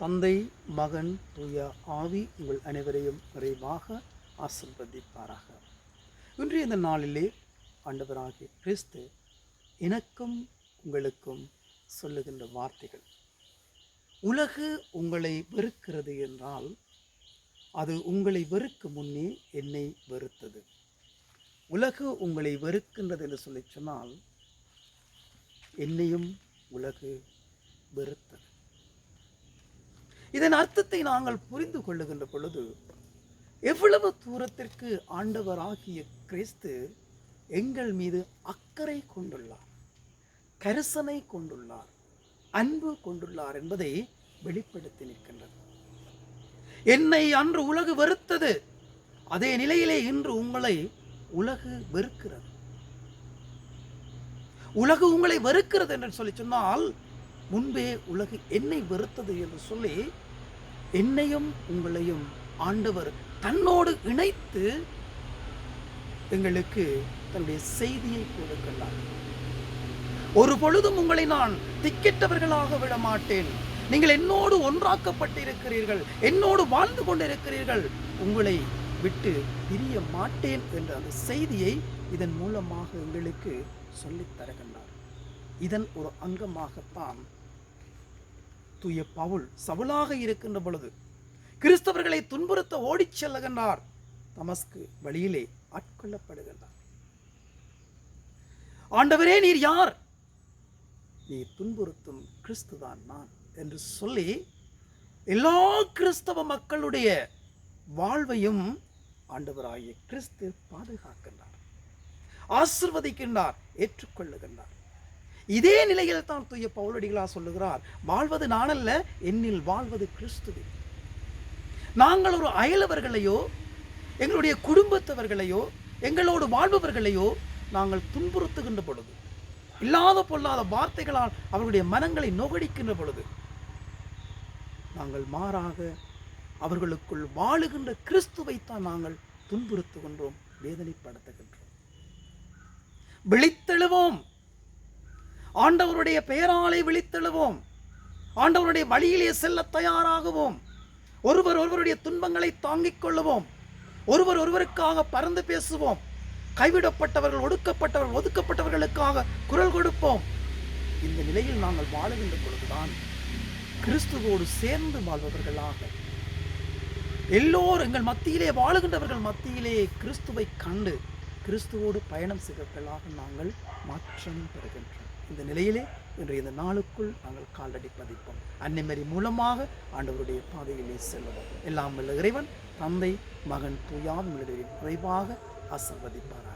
தந்தை மகன் தூய ஆவி உங்கள் அனைவரையும் விரைவாக ஆசிர்வதிப்பாராக. இன்றைய இந்த நாளிலே ஆண்டவராகிய கிறிஸ்து எனக்கும் உங்களுக்கும் சொல்லுகின்ற வார்த்தைகள். உலகு உங்களை வெறுக்கிறது என்றால் அது உங்களை வெறுக்கும் முன்னே என்னை வெறுத்தது. உலகு உங்களை வெறுக்கின்றது என்று சொல்லி சொன்னால் என்னையும் உலகு வெறுத்தது. இதன் அர்த்தத்தை நாங்கள் புரிந்து கொள்ளுகின்ற பொழுது எவ்வளவு தூரத்திற்கு ஆண்டவராகிய கிறிஸ்து எங்கள் மீது அக்கறை கொண்டுள்ளார் கரிசனை கொண்டுள்ளார் அன்பு கொண்டுள்ளார் என்பதை வெளிப்படுத்தி நிற்கின்றது. என்னை அன்று உலகு வெறுத்தது அதே நிலையிலே இன்று உங்களை உலகு வெறுக்கிறது. உலகு உங்களை வெறுக்கிறது என்று சொல்லி சொன்னால் முன்பே உலகு என்னை வெறுத்தது என்று சொல்லி என்னையும் உங்களையும் ஆண்டவர் தன்னோடு இணைத்து எங்களுக்கு தன்னுடைய செய்தியை கொடுக்கிறார் ஒரு பொழுதும் உங்களை நான் திக்கெட்டவர்களாக விட மாட்டேன் நீங்கள் என்னோடு ஒன்றாக்கப்பட்டிருக்கிறீர்கள் என்னோடு வாழ்ந்து கொண்டிருக்கிறீர்கள் உங்களை விட்டு பிரிய மாட்டேன் என்ற அந்த செய்தியை இதன் மூலமாக எங்களுக்கு சொல்லித் தருகின்றார். இதன் ஒரு அங்கமாகத்தான் தூய பவுல் சவுலாக இருக்கின்ற பொழுது கிறிஸ்தவர்களை துன்புறுத்த ஓடிச் செல்லுகின்றார். தமஸ்கு வழியிலே ஆட்கொள்ளப்படுகின்றார். ஆண்டவரே நீர் யார்? நீ துன்புறுத்தும் கிறிஸ்துதான் நான் என்று சொல்லி எல்லா கிறிஸ்தவ மக்களுடைய வாழ்வையும் ஆண்டவராகிய கிறிஸ்து பாதுகாக்கின்றார் ஆசிர்வதிக்கின்றார் ஏற்றுக்கொள்ளுகின்றார். இதே நிலையில் தான் தூய பவுலடிகளா சொல்லுகிறார் வாழ்வது நானல்ல என்னில் வாழ்வது கிறிஸ்துவே. நாங்கள் ஒரு அயலவர்களையோ எங்களுடைய குடும்பத்தவர்களையோ எங்களோடு வாழ்பவர்களையோ நாங்கள் துன்புறுத்துகின்ற பொழுது இல்லாத பொல்லாத வார்த்தைகளால் அவர்களுடைய மனங்களை நொகடிக்கின்ற பொழுது நாங்கள் மாறாக அவர்களுக்குள் வாழுகின்ற கிறிஸ்துவைத்தான் நாங்கள் துன்புறுத்துகின்றோம் வேதனைப்படுத்துகின்றோம். விழித்தெழுவோம். ஆண்டவருடைய பெயராலே விழித்தெழுவோம். ஆண்டவருடைய வழியிலே செல்ல தயாராகுவோம். ஒருவர் ஒருவருடைய துன்பங்களை தாங்கிக் கொள்ளுவோம். ஒருவர் ஒருவருக்காக பறந்து பேசுவோம். கைவிடப்பட்டவர்கள் ஒடுக்கப்பட்டவர்கள் ஒதுக்கப்பட்டவர்களுக்காக குரல் கொடுப்போம். இந்த நிலையில் நாங்கள் வாழுகின்ற பொழுதுதான் கிறிஸ்துவோடு சேர்ந்து வாழ்பவர்களாக. எல்லோரும் எங்கள் மத்தியிலே வாழுகின்றவர்கள் மத்தியிலே கிறிஸ்துவை கண்டு கிறிஸ்துவோடு பயணம் செய்தவர்களாக நாங்கள் மாற்றம் பெறுகின்றோம். இந்த நிலையிலே இன்று இந்த நாளுக்குள் நாங்கள் காலடி பதிப்போம். அன்னைமரி மூலமாக ஆண்டவருடைய பாதையிலே செல்வோம். எல்லாம் வல்ல இறைவன் தந்தை மகன் தூயாவின் விளைவில் குறைவாக ஆசிர்வதிப்பார்